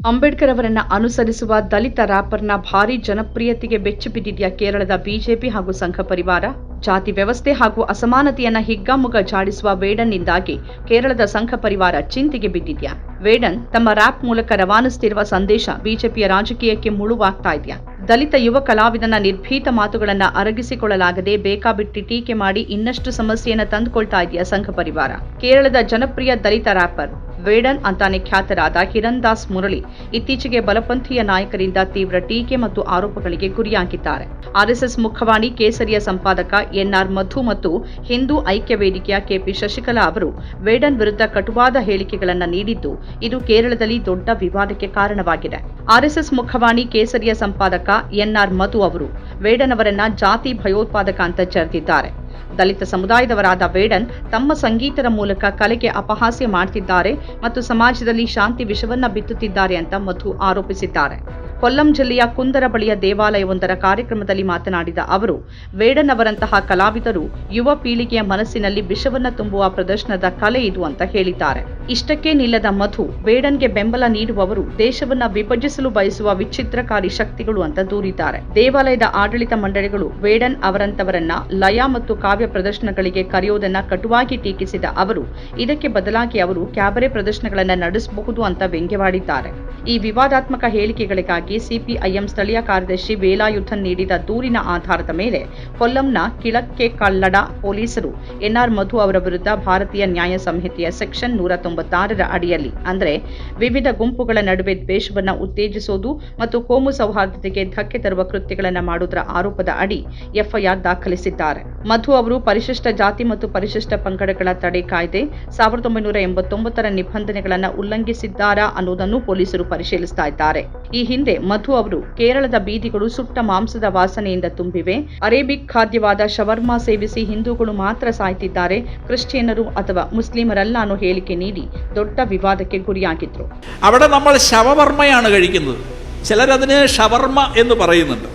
ಅಂಬೇಡ್ಕರ್ ಅವರನ್ನ ಅನುಸರಿಸುವ ದಲಿತ ರ್ಯಾಪರ್ನ ಭಾರಿ ಜನಪ್ರಿಯತೆಗೆ ಬೆಚ್ಚಿ ಬಿದ್ದಿದೆಯಾ ಕೇರಳದ ಬಿಜೆಪಿ ಹಾಗೂ ಸಂಘ ಪರಿವಾರ? ಜಾತಿ ವ್ಯವಸ್ಥೆ ಹಾಗೂ ಅಸಮಾನತೆಯನ್ನ ಹಿಗ್ಗಾಮುಗ್ಗ ಜಾಡಿಸುವ ವೇಡನ್ನಿಂದಾಗಿ ಕೇರಳದ ಸಂಘ ಪರಿವಾರ ಚಿಂತೆಗೆ ಬಿದ್ದಿದ್ಯಾ? ವೇಡನ್ ತಮ್ಮ ರ್ಯಾಪ್ ಮೂಲಕ ರವಾನಿಸುತ್ತಿರುವ ಸಂದೇಶ ಬಿಜೆಪಿಯ ರಾಜಕೀಯಕ್ಕೆ ಮುಳುವಾಗ್ತಾ ಇದೆಯಾ? ದಲಿತ ಯುವ ಕಲಾವಿದನ ನಿರ್ಭೀತ ಮಾತುಗಳನ್ನ ಅರಗಿಸಿಕೊಳ್ಳಲಾಗದೆ ಬೇಕಾಬಿಟ್ಟಿ ಟೀಕೆ ಮಾಡಿ ಇನ್ನಷ್ಟು ಸಮಸ್ಯೆಯನ್ನ ತಂದುಕೊಳ್ತಾ ಇದೆಯಾ ಸಂಘ ಪರಿವಾರ? ಕೇರಳದ ಜನಪ್ರಿಯ ದಲಿತ ರ್ಯಾಪರ್ ವೇಡನ್ ಅಂತಾನೆ ಖ್ಯಾತರಾದ ಕಿರಣ್ ದಾಸ್ ಮುರಳಿ ಇತ್ತೀಚೆಗೆ ಬಲಪಂಥೀಯ ನಾಯಕರಿಂದ ತೀವ್ರ ಟೀಕೆ ಮತ್ತು ಆರೋಪಗಳಿಗೆ ಗುರಿಯಾಗಿದ್ದಾರೆ. ಆರ್ಎಸ್ಎಸ್ ಮುಖವಾಣಿ ಕೇಸರಿಯ ಸಂಪಾದಕ ಎನ್ಆರ್ ಮಧು ಮತ್ತು ಹಿಂದೂ ಐಕ್ಯ ವೇದಿಕೆಯ ಕೆಪಿ ಶಶಿಕಲಾ ಅವರು ವೇಡನ್ ವಿರುದ್ಧ ಕಟುವಾದ ಹೇಳಿಕೆಗಳನ್ನು ನೀಡಿದ್ದು, ಇದು ಕೇರಳದಲ್ಲಿ ದೊಡ್ಡ ವಿವಾದಕ್ಕೆ ಕಾರಣವಾಗಿದೆ. ಆರ್ಎಸ್ಎಸ್ ಮುಖವಾಣಿ ಕೇಸರಿಯ ಸಂಪಾದಕ ಎನ್ಆರ್ ಮಧು ಅವರು ವೇಡನ್ ಅವರನ್ನ ಜಾತಿ ಭಯೋತ್ಪಾದಕ ಅಂತ ಚರ್ಚಿದ್ದಾರೆ ದಲಿತ ಸಮುದಾಯದವರಾದ ವೇಡನ್ ತಮ್ಮ ಸಂಗೀತದ ಮೂಲಕ ಕಲೆಗೆ ಅಪಹಾಸ್ಯ ಮಾಡ್ತಿದ್ದಾರೆ ಮತ್ತು ಸಮಾಜದಲ್ಲಿ ಶಾಂತಿ ವಿಷವನ್ನ ಬಿತ್ತುತ್ತಿದ್ದಾರೆ ಅಂತ ಮಧು ಆರೋಪಿಸಿದ್ದಾರೆ. ಕೊಲ್ಲಂ ಜಿಲ್ಲೆಯ ಕುಂದರ ಬಳಿಯ ದೇವಾಲಯವೊಂದರ ಕಾರ್ಯಕ್ರಮದಲ್ಲಿ ಮಾತನಾಡಿದ ಅವರು, ವೇಡನ್ ಅವರಂತಹ ಕಲಾವಿದರು ಯುವ ಪೀಳಿಗೆಯ ಮನಸ್ಸಿನಲ್ಲಿ ವಿಷವನ್ನ ತುಂಬುವ ಪ್ರದರ್ಶನದ ಕಲೆ ಇದು ಅಂತ ಹೇಳಿದ್ದಾರೆ. ಇಷ್ಟಕ್ಕೆ ನಿಲ್ಲದ ಮಧು ವೇಡನ್ಗೆ ಬೆಂಬಲ ನೀಡುವವರು ದೇಶವನ್ನ ವಿಭಜಿಸಲು ಬಯಸುವ ವಿಚಿತ್ರಕಾರಿ ಶಕ್ತಿಗಳು ಅಂತ ದೂರಿದ್ದಾರೆ. ದೇವಾಲಯದ ಆಡಳಿತ ಮಂಡಳಿಗಳು ವೇಡನ್ ಅವರಂತವರನ್ನ ಲಯ ಮತ್ತು ಕಾವ್ಯ ಪ್ರದರ್ಶನಗಳಿಗೆ ಕರೆಯುವುದನ್ನ ಕಟುವಾಗಿ ಟೀಕಿಸಿದ ಅವರು, ಇದಕ್ಕೆ ಬದಲಾಗಿ ಅವರು ಕ್ಯಾಬರೆ ಪ್ರದರ್ಶನಗಳನ್ನು ನಡೆಸಬಹುದು ಅಂತ ವ್ಯಂಗ್ಯವಾಡಿದ್ದಾರೆ. ಈ ವಿವಾದಾತ್ಮಕ ಹೇಳಿಕೆಗಳಿಗಾಗಿ ಸಿಪಿಐಎಂ ಸ್ಥಳೀಯ ಕಾರ್ಯದರ್ಶಿ ವೇಲಾಯುಧನ್ ನೀಡಿದ ದೂರಿನ ಆಧಾರದ ಮೇಲೆ ಕೊಲ್ಲಂನ ಕಿಳಕ್ಕೆ ಕಲ್ಲಡ ಪೊಲೀಸರು ಎನ್ಆರ್ ಮಧು ಅವರ ವಿರುದ್ಧ ಭಾರತೀಯ ನ್ಯಾಯ ಸಂಹಿತೆಯ ಸೆಕ್ಷನ್ ನೂರ ತೊಂಬತ್ತಾರರ ಅಡಿಯಲ್ಲಿ, ಅಂದರೆ ವಿವಿಧ ಗುಂಪುಗಳ ನಡುವೆ ದ್ವೇಷವನ್ನು ಉತ್ತೇಜಿಸುವುದು ಮತ್ತು ಕೋಮು ಸೌಹಾರ್ದತೆಗೆ ಧಕ್ಕೆ ತರುವ ಕೃತ್ಯಗಳನ್ನು ಮಾಡುವುದರ ಆರೋಪದ ಅಡಿ ಎಫ್ಐಆರ್ ದಾಖಲಿಸಿದ್ದಾರೆ. ಮಧು ಅವರು ಪರಿಶಿಷ್ಟ ಜಾತಿ ಮತ್ತು ಪರಿಶಿಷ್ಟ ಪಂಗಡಗಳ ತಡೆ ಕಾಯ್ದೆ ಸಾವಿರದ ಒಂಬೈನೂರ ಎಂಬತ್ತೊಂಬತ್ತರ ನಿಬಂಧನೆಗಳನ್ನು ಉಲ್ಲಂಘಿಸಿದ್ದಾರಾ ಅನ್ನೋದನ್ನು ಪೊಲೀಸರು ಪರಿಶೀಲಿಸ್ತಾ ಇದ್ದಾರೆ ಈ ಹಿಂದೆ ಮಧು ಅವರು ಕೇರಳದ ಬೀದಿಗಳು ಸುಟ್ಟ ಮಾಂಸದ ವಾಸನೆಯಿಂದ ತುಂಬಿವೆ ಅರೇಬಿಕ್ ಖಾದ್ಯವಾದ ಶವರ್ಮಾ ಸೇವಿಸಿ ಹಿಂದೂಗಳು ಮಾತ್ರ ಸಾಯ್ತಿದ್ದಾರೆ ಕ್ರಿಶ್ಚಿಯನ್ನರು ಅಥವಾ ಮುಸ್ಲಿಮರಲ್ಲ ಅನ್ನೋ ಹೇಳಿಕೆ ನೀಡಿ ದೊಡ್ಡ ವಿವಾದಕ್ಕೆ ಗುರಿಯಾಗಿದ್ರು അവിടെ നമ്മൾ ശവവർമ്മയാണ് കഴിക്കുന്നത് ചിലരതിന് ഷവർമ്മ എന്ന് പറയുന്നുണ്ട്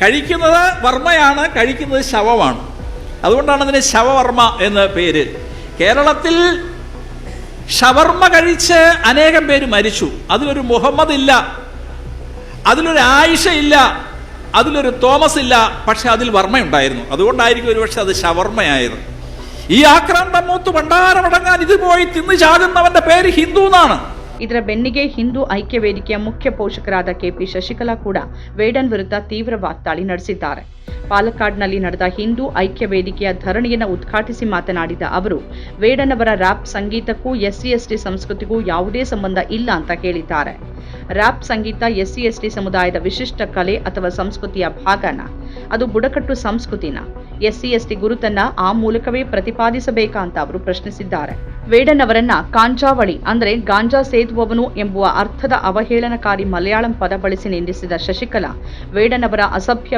കഴിക്കുന്നത് വർമ്മയാണ് കഴിക്കുന്നത് ശവമാണ് അതുകൊണ്ടാണ് അതിന് ശവവർമ്മ എന്ന് പേര് കേരളത്തിൽ ഷവർമ്മ കഴിച്ച് അനേകം പേര് മരിച്ചു അതിലൊരു മുഹമ്മദ് ഇല്ല അതിലൊരു ആയിഷ ഇല്ല അതിലൊരു തോമസ് ഇല്ല പക്ഷെ അതിൽ വർമ്മയുണ്ടായിരുന്നു അതുകൊണ്ടായിരിക്കും ഒരുപക്ഷെ അത് ഷവർമ്മയായത് ഈ ആക്രാന്തം മൂത്ത് ഭണ്ഡാരമടങ്ങാൻ ഇത് പോയി തിന്നു ചാകുന്നവന്റെ പേര് ഹിന്ദു എന്നാണ് ಇದರ ಬೆನ್ನಿಗೆ ಹಿಂದೂ ಐಕ್ಯ ವೇದಿಕೆಯ ಮುಖ್ಯ ಪೋಷಕರಾದ ಕೆಪಿ ಶಶಿಕಲಾ ಕೂಡ ವೇಡನ್ ವಿರುದ್ಧ ತೀವ್ರ ವಾಗ್ದಾಳಿ ನಡೆಸಿದ್ದಾರೆ ಪಾಲಕ್ಕಾಡ್ನಲ್ಲಿ ನಡೆದ ಹಿಂದೂ ಐಕ್ಯ ವೇದಿಕೆಯ ಧರಣಿಯನ್ನು ಉದ್ಘಾಟಿಸಿ ಮಾತನಾಡಿದ ಅವರು, ವೇಡನವರ ರ್ಯಾಪ್ ಸಂಗೀತಕ್ಕೂ ಎಸ್ಸಿ ಎಸ್ಟಿ ಸಂಸ್ಕೃತಿಗೂ ಯಾವುದೇ ಸಂಬಂಧ ಇಲ್ಲ ಅಂತ ಹೇಳಿದ್ದಾರೆ. ರ್ಯಾಪ್ ಸಂಗೀತ ಎಸ್ಸಿ ಎಸ್ಟಿ ಸಮುದಾಯದ ವಿಶಿಷ್ಟ ಕಲೆ ಅಥವಾ ಸಂಸ್ಕೃತಿಯ ಭಾಗನ, ಅದು ಬುಡಕಟ್ಟು ಸಂಸ್ಕೃತಿನ ಎಸ್ಸಿ ಎಸ್ಟಿ ಗುರುತನ್ನ ಆ ಮೂಲಕವೇ ಪ್ರತಿಪಾದಿಸಬೇಕಾ ಅಂತ ಅವರು ಪ್ರಶ್ನಿಸಿದ್ದಾರೆ. ವೇಡನವರನ್ನ ಕಾಂಜಾವಳಿ ಅಂದ್ರೆ ಗಾಂಜಾ ಸೇದುವವನು ಎಂಬುವ ಅರ್ಥದ ಅವಹೇಳನಕಾರಿ ಮಲಯಾಳಂ ಪದ ಬಳಸಿ ನಿಂದಿಸಿದ ಶಶಿಕಲಾ, ವೇಡನವರ ಅಸಭ್ಯ ಅಸಭ್ಯ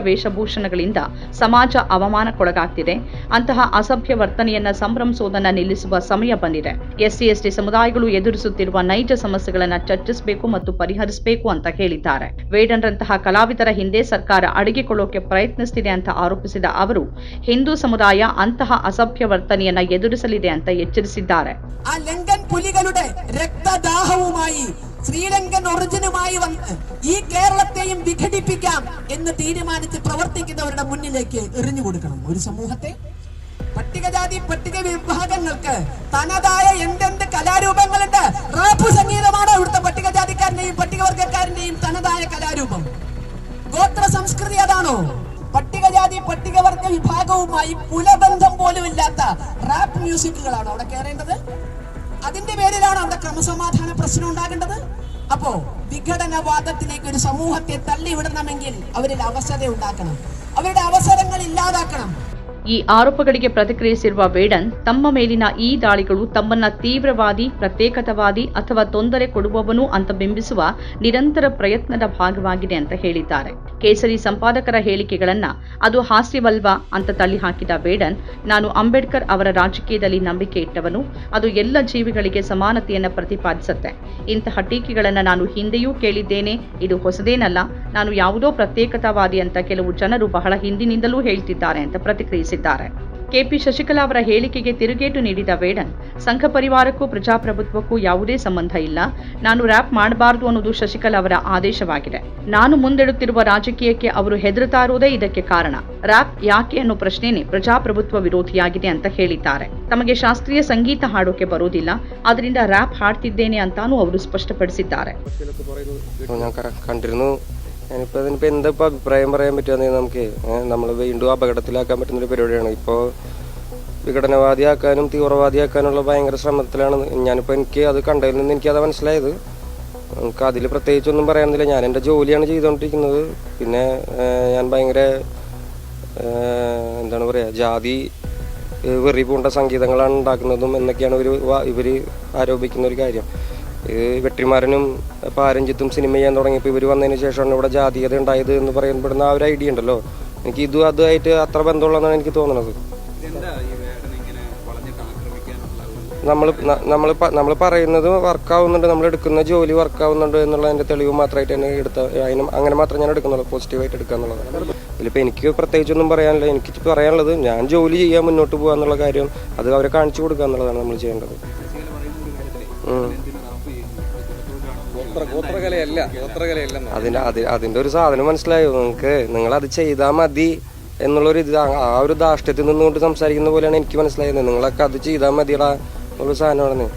ವೇಷಭೂಷಣಗಳಿಂದ ಸಮಾಜ ಅವಮಾನಕ್ಕೊಳಗಾಗ್ತಿದೆ. ಅಂತಹ ಅಸಭ್ಯ ವರ್ತನೆಯನ್ನ ಸಂಭ್ರಮಿಸುವುದನ್ನು ನಿಲ್ಲಿಸುವ ಸಮಯ ಬಂದಿದೆ. ಎಸ್ಸಿ, ಎಸ್ಟಿ ಸಮುದಾಯಗಳು ಎದುರಿಸುತ್ತಿರುವ ನೈಜ ಸಮಸ್ಯೆಗಳನ್ನ ಚರ್ಚಿಸಬೇಕು ಮತ್ತು ಪರಿಹರಿಸಬೇಕು ಅಂತ ಹೇಳಿದ್ದಾರೆ. ವೇಡನ್ರಂತಹ ಕಲಾವಿದರ ಹಿಂದೆ ಸರ್ಕಾರ ಅಡಗಿಕೊಳ್ಳೋಕೆ ಪ್ರಯತ್ನಿಸುತ್ತಿದೆ ಅಂತ ಆರೋಪಿಸಿದ ಅವರು, ಹಿಂದೂ ಸಮುದಾಯ ಅಂತಹ ಅಸಭ್ಯ ವರ್ತನೆಯನ್ನ ಎದುರಿಸಲಿದೆ ಅಂತ ಎಚ್ಚರಿಸಿದ್ದಾರೆ. ശ്രീലങ്കൻ ഒറിജിനുമായി വന്ന് ഈ കേരളത്തെയും വിഘടിപ്പിക്കാം എന്ന് തീരുമാനിച്ച് പ്രവർത്തിക്കുന്നവരുടെ മുന്നിലേക്ക് എറിഞ്ഞു കൊടുക്കണം. ഒരു സമൂഹത്തെ പട്ടികജാതി പട്ടിക വിഭാഗങ്ങൾക്ക് തനതായ എന്തെന്ത് കലാരൂപങ്ങളുണ്ട്? റാപ്പ് സംഗീതമാണ് ഇവിടുത്തെ പട്ടികജാതിക്കാരന്റെയും പട്ടികവർഗക്കാരന്റെയും തനതായ കലാരൂപം. ഗോത്ര സംസ്കൃതി അതാണോ? പട്ടികജാതി പട്ടികവർഗ വിഭാഗവുമായി കുലബന്ധം പോലും ഇല്ലാത്ത റാപ്പ് മ്യൂസിക്കുകളാണോ അവിടെ കയറേണ്ടത് അതിന്റെ പേരിലാണ് അവിടെ ക്രമസമാധാന പ്രശ്നം ഉണ്ടാകേണ്ടത്. അപ്പോ വിഘടനവാദത്തിലേക്ക് ഒരു സമൂഹത്തെ തള്ളിവിടണമെങ്കിൽ അവരിൽ അവസരം ഉണ്ടാക്കണം. അവരുടെ അവസരങ്ങൾ ഇല്ലാതാക്കണം. ಈ ಆರೋಪಗಳಿಗೆ ಪ್ರತಿಕ್ರಿಯಿಸಿರುವ ಬೇಡನ್, ತಮ್ಮ ಮೇಲಿನ ಈ ದಾಳಿಗಳು ತಮ್ಮನ್ನ ತೀವ್ರವಾದಿ, ಪ್ರತ್ಯೇಕತಾವಾದಿ ಅಥವಾ ತೊಂದರೆ ಕೊಡುವವನು ಅಂತ ಬಿಂಬಿಸುವ ನಿರಂತರ ಪ್ರಯತ್ನದ ಭಾಗವಾಗಿದೆ ಅಂತ ಹೇಳಿದ್ದಾರೆ. ಕೇಸರಿ ಸಂಪಾದಕರ ಹೇಳಿಕೆಗಳನ್ನ ಅದು ಹಾಸ್ಯವಲ್ವಾ ಅಂತ ತಳ್ಳಿಹಾಕಿದ ಬೇಡನ್, ನಾನು ಅಂಬೇಡ್ಕರ್ ಅವರ ರಾಜಕೀಯದಲ್ಲಿ ನಂಬಿಕೆ ಇಟ್ಟವನು, ಅದು ಎಲ್ಲ ಜೀವಿಗಳಿಗೆ ಸಮಾನತೆಯನ್ನು ಪ್ರತಿಪಾದಿಸುತ್ತೆ. ಇಂತಹ ಟೀಕೆಗಳನ್ನು ನಾನು ಹಿಂದೆಯೂ ಕೇಳಿದ್ದೇನೆ, ಇದು ಹೊಸದೇನಲ್ಲ, ನಾನು ಯಾವುದೋ ಪ್ರತ್ಯೇಕತಾವಾದಿ ಅಂತ ಕೆಲವು ಜನರು ಬಹಳ ಹಿಂದಿನಿಂದಲೂ ಹೇಳ್ತಿದ್ದಾರೆ ಅಂತ ಪ್ರತಿಕ್ರಿಯಿಸಿದ್ದಾರೆ. ತಿಳಿಸಿದ್ದಾರೆ ಕೆಪಿ ಶಶಿಕಲಾ ಅವರ ಹೇಳಿಕೆಗೆ ತಿರುಗೇಟು ನೀಡಿದ ವೇಡನ್, ಸಂಘ ಪರಿವಾರಕ್ಕೂ ಪ್ರಜಾಪ್ರಭುತ್ವಕ್ಕೂ ಯಾವುದೇ ಸಂಬಂಧ ಇಲ್ಲ, ನಾನು ರ್ಯಾಪ್ ಮಾಡಬಾರದು ಅನ್ನೋದು ಶಶಿಕಲಾ ಅವರ ಆದೇಶವಾಗಿದೆ. ನಾನು ಮುಂದಿಡುತ್ತಿರುವ ರಾಜಕೀಯಕ್ಕೆ ಅವರು ಹೆದರುತ್ತಾ ಇರುವುದೇ ಇದಕ್ಕೆ ಕಾರಣ. ರ್ಯಾಪ್ ಯಾಕೆ ಅನ್ನೋ ಪ್ರಶ್ನೆನೆ ಪ್ರಜಾಪ್ರಭುತ್ವ ವಿರೋಧಿಯಾಗಿದೆ ಅಂತ ಹೇಳಿದ್ದಾರೆ. ತಮಗೆ ಶಾಸ್ತ್ರೀಯ ಸಂಗೀತ ಹಾಡೋಕೆ ಬರೋದಿಲ್ಲ ಅದರಿಂದ ರ್ಯಾಪ್ ಹಾಡ್ತಿದ್ದೇನೆ ಅಂತಾನೂ ಅವರು ಸ್ಪಷ್ಟಪಡಿಸಿದ್ದಾರೆ. ഞാനിപ്പോൾ ഇതിനിപ്പോൾ എന്താ ഇപ്പോൾ അഭിപ്രായം പറയാൻ പറ്റുകയെന്ന് നമുക്ക് നമ്മൾ വീണ്ടും അപകടത്തിലാക്കാൻ പറ്റുന്നൊരു പരിപാടിയാണ്. ഇപ്പോൾ വിഘടനവാദിയാക്കാനും തീവ്രവാദിയാക്കാനുള്ള ഭയങ്കര ശ്രമത്തിലാണ് ഞാനിപ്പോൾ എനിക്ക് അത് കണ്ടതിൽ നിന്ന് എനിക്കത് മനസ്സിലായത്. നമുക്ക് അതിൽ പ്രത്യേകിച്ചൊന്നും പറയാനൊന്നുമില്ല. ഞാൻ എന്റെ ജോലിയാണ് ചെയ്തുകൊണ്ടിരിക്കുന്നത്. പിന്നെ ഞാൻ ഭയങ്കര എന്താണ് പറയുക ജാതി വെറി പൂണ്ട സംഗീതങ്ങളാണ് ഉണ്ടാക്കുന്നതും എന്നൊക്കെയാണ് ഇവർ ഇവർ ആരോപിക്കുന്ന ഒരു കാര്യം. ഇത് വെട്ടിമാരനും പാരഞ്ചിത്തും സിനിമ ചെയ്യാൻ തുടങ്ങിയപ്പോൾ ഇവർ വന്നതിന് ശേഷമാണ് ഇവിടെ ജാതീയത ഉണ്ടായത് എന്ന് പറയപ്പെടുന്ന ആ ഒരു ഐഡിയ ഉണ്ടല്ലോ. എനിക്ക് ഇതും അതുമായിട്ട് അത്ര ബന്ധമുള്ളതെന്നാണ് എനിക്ക് തോന്നുന്നത് നമ്മൾ നമ്മൾ നമ്മൾ പറയുന്നത് വർക്കാവുന്നുണ്ട് നമ്മൾ എടുക്കുന്ന ജോലി വർക്കാവുന്നുണ്ട് എന്നുള്ളതിന്റെ തെളിവ് മാത്രമായിട്ട് തന്നെ എടുത്ത അതിന് അങ്ങനെ മാത്രം ഞാൻ എടുക്കുന്നുള്ളൂ പോസിറ്റീവായിട്ട് എടുക്കുക എന്നുള്ളതാണ് ഇതിലിപ്പോൾ എനിക്ക് പ്രത്യേകിച്ചൊന്നും പറയാനില്ല എനിക്ക് പറയാനുള്ളത് ഞാൻ ജോലി ചെയ്യാൻ മുന്നോട്ട് പോകുക എന്നുള്ള കാര്യം അത് അവരെ കാണിച്ചു കൊടുക്കുക എന്നുള്ളതാണ് നമ്മൾ ചെയ്യേണ്ടത്. ഗോത്രകലയല്ല അതിന്റെ അതി- അതിന്റെ ഒരു സാധനം മനസ്സിലായോ? നിങ്ങൾക്ക് നിങ്ങൾ അത് ചെയ്താൽ മതി എന്നുള്ളൊരു ഇത് ആ- ഒരു ദാഷ്ട്യത്തിൽ നിന്നുകൊണ്ട് സംസാരിക്കുന്ന പോലെയാണ് എനിക്ക് മനസ്സിലായത് നിങ്ങളൊക്കെ അത് ചെയ്താൽ മതിയടാ എന്നുള്ള സാധനമാണ്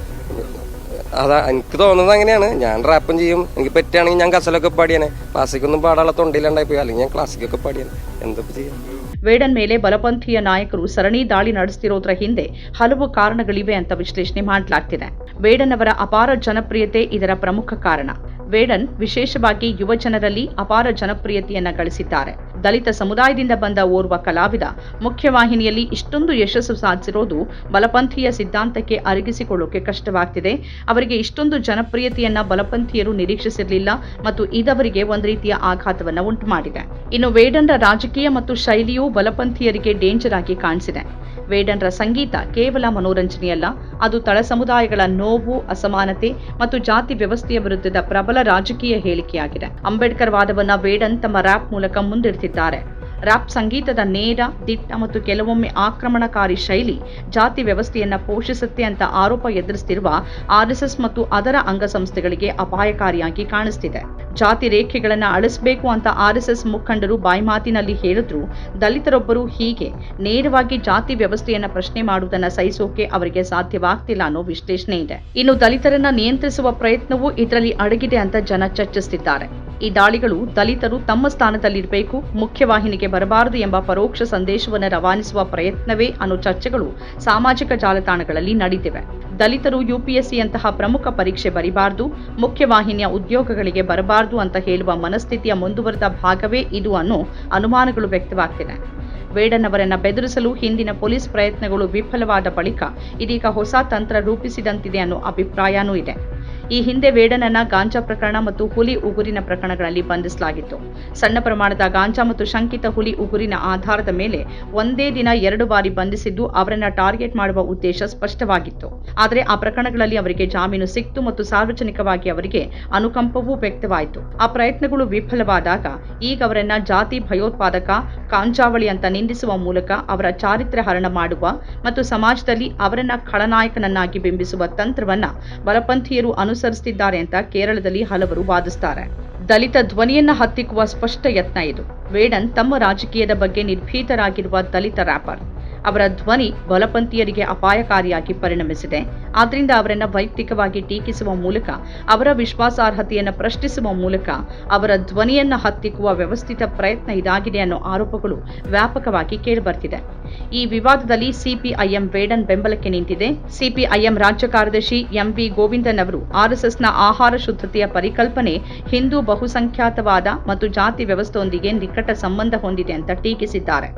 അതാ എനിക്ക് തോന്നുന്നത് അങ്ങനെയാണ്. ഞാൻ റാപ്പും ചെയ്യും. എനിക്ക് പറ്റുകയാണെങ്കിൽ ഞാൻ കസലൊക്കെ പാടിയാനെ ക്ലാസിക്കൊന്നും പാടാനുള്ള തൊണ്ടയിലുണ്ടായി പോയി അല്ലെങ്കിൽ ഞാൻ ക്ലാസിക്കൊക്കെ പാടിയാനെ എന്തൊക്കെ ചെയ്യാം? ವೇಡನ್ ಮೇಲೆ ಬಲಪಂಥೀಯ ನಾಯಕರು ಸರಣಿ ದಾಳಿ ನಡೆಸ್ತಿರೋದ್ರ ಹಿಂದೆ ಹಲವು ಕಾರಣಗಳಿವೆ ಅಂತ ವಿಶ್ಲೇಷಣೆ ಮಾಡಲಾಗ್ತಿದೆ. ವೇಡನ್ ಅವರ ಅಪಾರ ಜನಪ್ರಿಯತೆ ಇದರ ಪ್ರಮುಖ ಕಾರಣ. ವೇಡನ್ ವಿಶೇಷವಾಗಿ ಯುವ ಜನರಲ್ಲಿ ಅಪಾರ ಜನಪ್ರಿಯತೆಯನ್ನು ಗಳಿಸಿದ್ದಾರೆ. ದಲಿತ ಸಮುದಾಯದಿಂದ ಬಂದ ಓರ್ವ ಕಲಾವಿದ, ಮುಖ್ಯವಾಹಿನಿಯಲ್ಲಿ ಇಷ್ಟೊಂದು ಯಶಸ್ಸು ಸಾಧಿಸಿರೋದು ಬಲಪಂಥೀಯ ಸಿದ್ಧಾಂತಕ್ಕೆ ಅರಗಿಸಿಕೊಳ್ಳೋಕೆ ಕಷ್ಟವಾಗ್ತಿದೆ. ಅವರಿಗೆ ಇಷ್ಟೊಂದು ಜನಪ್ರಿಯತೆಯನ್ನ ಬಲಪಂಥೀಯರು ನಿರೀಕ್ಷಿಸಿರಲಿಲ್ಲ ಮತ್ತು ಇದವರಿಗೆ ಒಂದು ರೀತಿಯ ಆಘಾತವನ್ನ ಉಂಟು ಮಾಡಿದೆ ಇನ್ನು ವೇಡನ್ರ ರಾಜಕೀಯ ಮತ್ತು ಶೈಲಿಯು ಬಲಪಂಥೀಯರಿಗೆ ಡೇಂಜರ್ ಆಗಿ ಕಾಣಿಸಿದೆ. ವೇಡನ್ರ ಸಂಗೀತ ಕೇವಲ ಮನೋರಂಜನೆಯಲ್ಲ, ಅದು ತಳ ಸಮುದಾಯಗಳ ನೋವು, ಅಸಮಾನತೆ ಮತ್ತು ಜಾತಿ ವ್ಯವಸ್ಥೆಯ ವಿರುದ್ಧದ ಪ್ರಬಲ ರಾಜಕೀಯ ಹೇಳಿಕೆಯಾಗಿದೆ. ಅಂಬೇಡ್ಕರ್ ವಾದವನ್ನ ವೇಡನ್ ತಮ್ಮ ರ್ಯಾಪ್ ಮೂಲಕ ಮುಂದಿಡ್ತಿದ್ದಾರೆ. ರ್ಯಾಪ್ ಸಂಗೀತದ ನೇರ, ದಿಟ್ಟ ಮತ್ತು ಕೆಲವೊಮ್ಮೆ ಆಕ್ರಮಣಕಾರಿ ಶೈಲಿ ಜಾತಿ ವ್ಯವಸ್ಥೆಯನ್ನ ಪೋಷಿಸುತ್ತೆ ಅಂತ ಆರೋಪ ಎದುರಿಸುತ್ತಿರುವ ಆರ್ಎಸ್ಎಸ್ ಮತ್ತು ಅದರ ಅಂಗಸಂಸ್ಥೆಗಳಿಗೆ ಅಪಾಯಕಾರಿಯಾಗಿ ಕಾಣಿಸ್ತಿದೆ. ಜಾತಿ ರೇಖೆಗಳನ್ನು ಅಳಿಸಬೇಕು ಅಂತ ಆರ್ಎಸ್ಎಸ್ ಮುಖಂಡರು ಬಾಯ್ಮಾತಿನಲ್ಲಿ ಹೇಳಿದ್ರು. ದಲಿತರೊಬ್ಬರು ಹೀಗೆ ನೇರವಾಗಿ ಜಾತಿ ವ್ಯವಸ್ಥೆಯನ್ನ ಪ್ರಶ್ನೆ ಮಾಡುವುದನ್ನು ಸಹಿಸೋಕೆ ಅವರಿಗೆ ಸಾಧ್ಯವಾಗ್ತಿಲ್ಲ ಅನ್ನೋ ವಿಶ್ಲೇಷಣೆ ಇದೆ. ಇನ್ನು ದಲಿತರನ್ನ ನಿಯಂತ್ರಿಸುವ ಪ್ರಯತ್ನವೂ ಇದರಲ್ಲಿ ಅಡಗಿದೆ ಅಂತ ಜನ ಚರ್ಚಿಸುತ್ತಿದ್ದಾರೆ ಈ ದಾಳಿಗಳು ದಲಿತರು ತಮ್ಮ ಸ್ಥಾನದಲ್ಲಿರಬೇಕು, ಮುಖ್ಯವಾಹಿನಿಗೆ ಬರಬಾರದು ಎಂಬ ಪರೋಕ್ಷ ಸಂದೇಶವನ್ನು ರವಾನಿಸುವ ಪ್ರಯತ್ನವೇ ಅನ್ನೋ ಚರ್ಚೆಗಳು ಸಾಮಾಜಿಕ ಜಾಲತಾಣಗಳಲ್ಲಿ ನಡೆದಿವೆ ದಲಿತರು ಯುಪಿಎಸ್ಸಿಯಂತಹ ಪ್ರಮುಖ ಪರೀಕ್ಷೆ ಬರಿಬಾರದು, ಮುಖ್ಯವಾಹಿನಿಯ ಉದ್ಯೋಗಗಳಿಗೆ ಬರಬಾರದು ಅಂತ ಹೇಳುವ ಮನಸ್ಥಿತಿಯ ಮುಂದುವರೆದ ಭಾಗವೇ ಇದು ಅನ್ನೋ ಅನುಮಾನಗಳು ವ್ಯಕ್ತವಾಗ್ತಿದೆ. ವೇಡನ್ ಅವರನ್ನ ಬೆದರಿಸಲು ಹಿಂದಿನ ಪೊಲೀಸ್ ಪ್ರಯತ್ನಗಳು ವಿಫಲವಾದ ಬಳಿಕ ಇದೀಗ ಹೊಸ ತಂತ್ರ ರೂಪಿಸಿದಂತಿದೆ ಅನ್ನೋ ಅಭಿಪ್ರಾಯನೂ ಇದೆ. ಈ ಹಿಂದೆ ವೇಡನನ್ನ ಗಾಂಜಾ ಪ್ರಕರಣ ಮತ್ತು ಹುಲಿ ಉಗುರಿನ ಪ್ರಕರಣಗಳಲ್ಲಿ ಬಂಧಿಸಲಾಗಿತ್ತು. ಸಣ್ಣ ಪ್ರಮಾಣದ ಗಾಂಜಾ ಮತ್ತು ಶಂಕಿತ ಹುಲಿ ಉಗುರಿನ ಆಧಾರದ ಮೇಲೆ ಒಂದೇ ದಿನ ಎರಡು ಬಾರಿ ಬಂಧಿಸಿದ್ದು ಅವರನ್ನ ಟಾರ್ಗೆಟ್ ಮಾಡುವ ಉದ್ದೇಶ ಸ್ಪಷ್ಟವಾಗಿತ್ತು. ಆದರೆ ಆ ಪ್ರಕರಣಗಳಲ್ಲಿ ಅವರಿಗೆ ಜಾಮೀನು ಸಿಕ್ತು ಮತ್ತು ಸಾರ್ವಜನಿಕವಾಗಿ ಅವರಿಗೆ ಅನುಕಂಪವೂ ವ್ಯಕ್ತವಾಯಿತು. ಆ ಪ್ರಯತ್ನಗಳು ವಿಫಲವಾದಾಗ ಈಗ ಅವರನ್ನ ಜಾತಿ ಭಯೋತ್ಪಾದಕ, ಕಾಂಜಾವಳಿ ಅಂತ ನಿಂದಿಸುವ ಮೂಲಕ ಅವರ ಚಾರಿತ್ರ್ಯ ಹರಣ ಮಾಡುವ ಮತ್ತು ಸಮಾಜದಲ್ಲಿ ಅವರನ್ನ ಖಳನಾಯಕನನ್ನಾಗಿ ಬಿಂಬಿಸುವ ತಂತ್ರವನ್ನ ಬಲಪಂಥೀಯರು ಅನುಸರಿಸುತ್ತಿದ್ದಾರೆ ಅಂತ ಕೇರಳದಲ್ಲಿ ಹಲವರು ವಾದಿಸ್ತಾರೆ. ದಲಿತ ಧ್ವನಿಯನ್ನ ಹತ್ತಿಕ್ಕುವ ಸ್ಪಷ್ಟ ಯತ್ನ ಇದು. ವೇಡನ್ ತಮ್ಮ ರಾಜಕೀಯದ ಬಗ್ಗೆ ನಿರ್ಭೀತರಾಗಿರುವ ದಲಿತ ರ್ಯಾಪರ್ ಅವರ ಧ್ವನಿ ಬಲಪಂಥೀಯರಿಗೆ ಅಪಾಯಕಾರಿಯಾಗಿ ಪರಿಣಮಿಸಿದೆ. ಆದ್ದರಿಂದ ಅವರನ್ನ ವೈಯಕ್ತಿಕವಾಗಿ ಟೀಕಿಸುವ ಮೂಲಕ, ಅವರ ವಿಶ್ವಾಸಾರ್ಹತೆಯನ್ನು ಪ್ರಶ್ನಿಸುವ ಮೂಲಕ ಅವರ ಧ್ವನಿಯನ್ನ ಹತ್ತಿಕ್ಕುವ ವ್ಯವಸ್ಥಿತ ಪ್ರಯತ್ನ ಇದಾಗಿದೆ ಅನ್ನೋ ಆರೋಪಗಳು ವ್ಯಾಪಕವಾಗಿ ಕೇಳಿಬರ್ತಿದೆ. ಈ ವಿವಾದದಲ್ಲಿ ಸಿಪಿಐಎಂ ವೇಡನ್ ಬೆಂಬಲಕ್ಕೆ ನಿಂತಿದೆ. ಸಿಪಿಐಎಂ ರಾಜ್ಯ ಕಾರ್ಯದರ್ಶಿ ಎಂವಿ ಗೋವಿಂದನ್ ಅವರು ಆರ್ಎಸ್ಎಸ್ನ ಆಹಾರ ಶುದ್ಧತೆಯ ಪರಿಕಲ್ಪನೆ, ಹಿಂದೂ ಬಹುಸಂಖ್ಯಾತವಾದ ಮತ್ತು ಜಾತಿ ವ್ಯವಸ್ಥೆಯೊಂದಿಗೆ ನಿಕಟ ಸಂಬಂಧ ಹೊಂದಿದೆ ಅಂತ ಟೀಕಿಸಿದ್ದಾರೆ.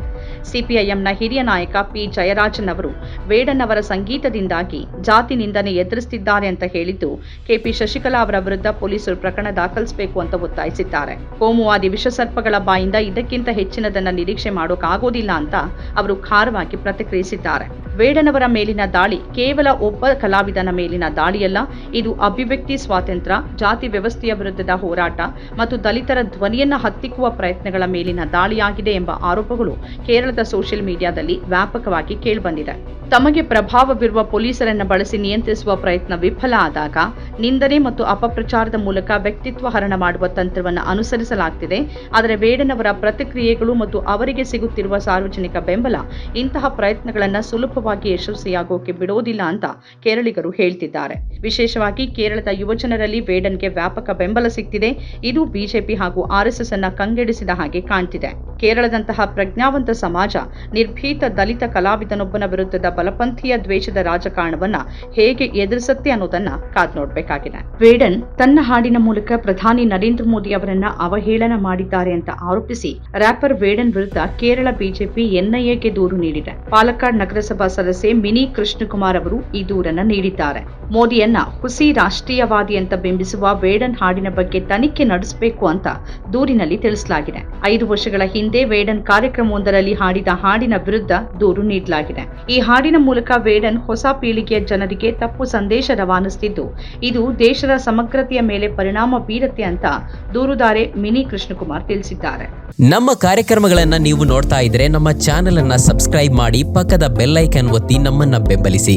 ಸಿಪಿಐಎಂನ ಹಿರಿಯ ನಾಯಕ ಪಿ ಜಯರಾಜನ್ ಅವರು ವೇಡನ್ ಅವರ ಸಂಗೀತದಿಂದಾಗಿ ಜಾತಿ ನಿಂದನೆ ಎದುರಿಸುತ್ತಿದ್ದಾರೆ ಅಂತ ಹೇಳಿದ್ದು ಕೆಪಿ ಶಶಿಕಲಾ ಅವರ ವಿರುದ್ಧ ಪೊಲೀಸರು ಪ್ರಕರಣ ದಾಖಲಿಸಬೇಕು ಅಂತ ಒತ್ತಾಯಿಸಿದ್ದಾರೆ. ಕೋಮುವಾದಿ ವಿಷಸರ್ಪಗಳ ಬಾಯಿಂದ ಇದಕ್ಕಿಂತ ಹೆಚ್ಚಿನದನ್ನ ನಿರೀಕ್ಷೆ ಮಾಡೋಕ್ಕಾಗೋದಿಲ್ಲ ಅಂತ ಅವರು ಖಾರವಾಗಿ ಪ್ರತಿಕ್ರಿಯಿಸಿದ್ದಾರೆ. ವೇಡನವರ ಮೇಲಿನ ದಾಳಿ ಕೇವಲ ಒಬ್ಬ ಕಲಾವಿದನ ಮೇಲಿನ ದಾಳಿಯಲ್ಲ, ಇದು ಅಭಿವ್ಯಕ್ತಿ ಸ್ವಾತಂತ್ರ್ಯ, ಜಾತಿ ವ್ಯವಸ್ಥೆಯ ವಿರುದ್ಧದ ಹೋರಾಟ ಮತ್ತು ದಲಿತರ ಧ್ವನಿಯನ್ನ ಹತ್ತಿಕ್ಕುವ ಪ್ರಯತ್ನಗಳ ಮೇಲಿನ ದಾಳಿಯಾಗಿದೆ ಎಂಬ ಆರೋಪಗಳು ಕೇರಳದ ಸೋಷಿಯಲ್ ಮೀಡಿಯಾದಲ್ಲಿ ವ್ಯಾಪಕವಾಗಿ ಕೇಳಿಬಂದಿದೆ. ತಮಗೆ ಪ್ರಭಾವ ಬೀರುವ ಪೊಲೀಸರನ್ನು ಬಳಸಿ ನಿಯಂತ್ರಿಸುವ ಪ್ರಯತ್ನ ವಿಫಲ ಆದಾಗ, ನಿಂದನೆ ಮತ್ತು ಅಪಪ್ರಚಾರದ ಮೂಲಕ ವ್ಯಕ್ತಿತ್ವ ಹರಣ ಮಾಡುವ ತಂತ್ರವನ್ನು ಅನುಸರಿಸಲಾಗ್ತಿದೆ. ಆದರೆ ಬೇಡನವರ ಪ್ರತಿಕ್ರಿಯೆಗಳು ಮತ್ತು ಅವರಿಗೆ ಸಿಗುತ್ತಿರುವ ಸಾರ್ವಜನಿಕ ಬೆಂಬಲ, ಇಂತಹ ಪ್ರಯತ್ನಗಳನ್ನು ಸುಲಭವಾಗಿ ಯಶಸ್ವಿಯಾಗೋಕೆ ಬಿಡೋದಿಲ್ಲ ಅಂತ ಕೇರಳಿಗರು ಹೇಳ್ತಿದ್ದಾರೆ. ವಿಶೇಷವಾಗಿ ಕೇರಳದ ಯುವಜನರಲ್ಲಿ ಬೇಡನ್ಗೆ ವ್ಯಾಪಕ ಬೆಂಬಲ ಸಿಗ್ತಿದೆ. ಇದು ಬಿಜೆಪಿ ಹಾಗೂ ಆರ್ಎಸ್ಎಸ್ ಅನ್ನ ಕಂಗೆಡಿಸಿದ ಹಾಗೆ ಕಾಣ್ತಿದೆ. ಕೇರಳದಂತಹ ಪ್ರಜ್ಞಾವಂತ ಸಮಾಜ ನಿರ್ಭೀತ ಕಲಾವಿದನೊಬ್ಬನ ವಿರುದ್ಧದ ಬಲಪಂಥೀಯ ದ್ವೇಷದ ರಾಜಕಾರಣವನ್ನ ಹೇಗೆ ಎದುರಿಸುತ್ತೆ ಅನ್ನೋದನ್ನ ಕಾದ್ ನೋಡ್ಬೇಕಾಗಿದೆ. ವೇಡನ್ ತನ್ನ ಹಾಡಿನ ಮೂಲಕ ಪ್ರಧಾನಿ ನರೇಂದ್ರ ಮೋದಿ ಅವರನ್ನ ಅವಹೇಳನ ಮಾಡಿದ್ದಾರೆ ಅಂತ ಆರೋಪಿಸಿ ರ್ಯಾಪರ್ ವೇಡನ್ ವಿರುದ್ಧ ಕೇರಳ ಬಿಜೆಪಿ ಎನ್ಐಎಗೆ ದೂರು ನೀಡಿದೆ. ಪಾಲಕ್ಕಾಡ್ ನಗರಸಭಾ ಸದಸ್ಯೆ ಮಿನಿ ಕೃಷ್ಣಕುಮಾರ್ ಅವರು ಈ ದೂರನ್ನ ನೀಡಿದ್ದಾರೆ. ಮೋದಿಯನ್ನ ಹುಸಿ ರಾಷ್ಟ್ರೀಯವಾದಿ ಅಂತ ಬಿಂಬಿಸುವ ವೇಡನ್ ಹಾಡಿನ ಬಗ್ಗೆ ತನಿಖೆ ನಡೆಸಬೇಕು ಅಂತ ದೂರಿನಲ್ಲಿ ತಿಳಿಸಲಾಗಿದೆ. ಐದು ವರ್ಷಗಳ ಹಿಂದೆ ವೇಡನ್ ಕಾರ್ಯಕ್ರಮವೊಂದರಲ್ಲಿ ಹಾಡಿದ ಹಾಡಿನ ವಿರುದ್ಧ ದೂರು ನೀಡಲಾಗಿದೆ. ಈ ಹಾಡಿನ ಮೂಲಕ ವೇಡನ್ ಹೊಸ ಪೀಳಿಗೆಯ ಜನರಿಗೆ ತಪ್ಪು ಸಂದೇಶ ರವಾನಿಸುತ್ತಿದ್ದು ಇದು ದೇಶದ ಸಮಗ್ರತೆಯ ಮೇಲೆ ಪರಿಣಾಮ ಬೀರುತ್ತೆ ಅಂತ ದೂರುದಾರೆ ಮಿನಿ ಕೃಷ್ಣಕುಮಾರ್ ತಿಳಿಸಿದ್ದಾರೆ. ನಮ್ಮ ಕಾರ್ಯಕ್ರಮಗಳನ್ನ ನೀವು ನೋಡ್ತಾ ಇದ್ರೆ ನಮ್ಮ ಚಾನೆಲ್ ಅನ್ನ ಸಬ್ಸ್ಕ್ರೈಬ್ ಮಾಡಿ ಪಕ್ಕದ ಬೆಲ್ ಐಕನ್ ಒತ್ತಿ ನಮ್ಮನ್ನ ಬೆಂಬಲಿಸಿ.